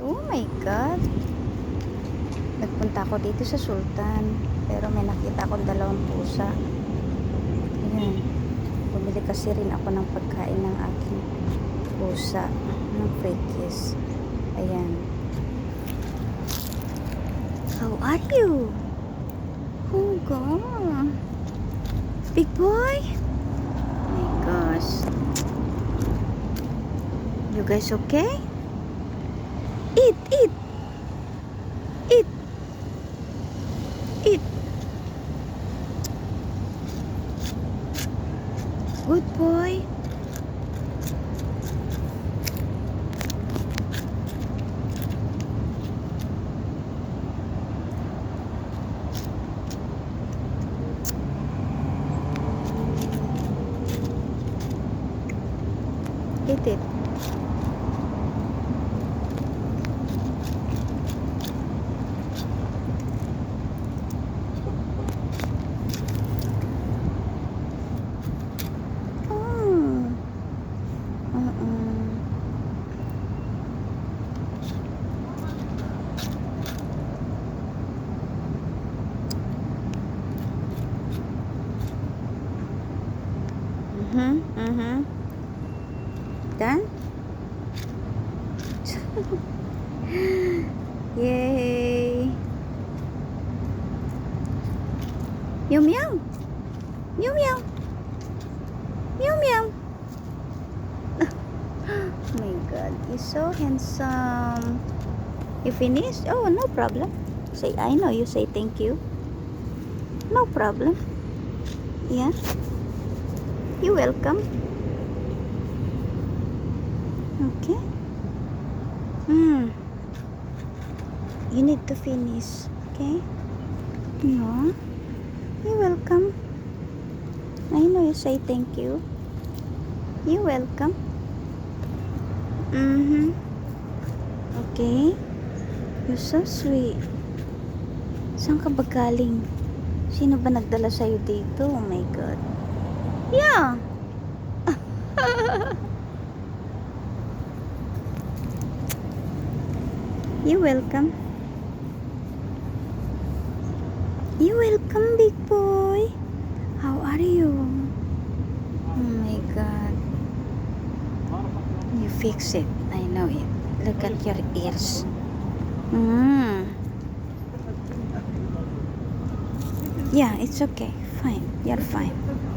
Oh my God. Nagpunta ako dito sa Sultan. Pero may nakita akong dalawang pusa. Ayan. Bumili kasi rin ako ng pagkain ng aking pusa. Ng Frikis. Ayan. How are you? Oh God. Big boy? Oh my gosh. You guys okay? Eat, eat. Eat. Eat. Good boy. Eat it. Oh. Uh-uh. Mhm, mhm. Done? Yay! Meow meow! Meow meow! Meow meow! oh my god, he's so handsome. You finished? Oh, no problem. Say, I know you say thank you. No problem. Yeah. You're welcome. Okay. Hmm. You need to finish. Okay? No. You're welcome. I know you say thank you. You're welcome. Mm-hmm. Okay. You're so sweet. Saan ka ba galing? Sino ba nagdala sa'yo dito? Oh my God. Yeah. You're welcome. You're welcome, big boy. How are you? Oh my god. You fix it. I know it. Look at your ears. Mm. Yeah, it's okay. Fine. You're fine.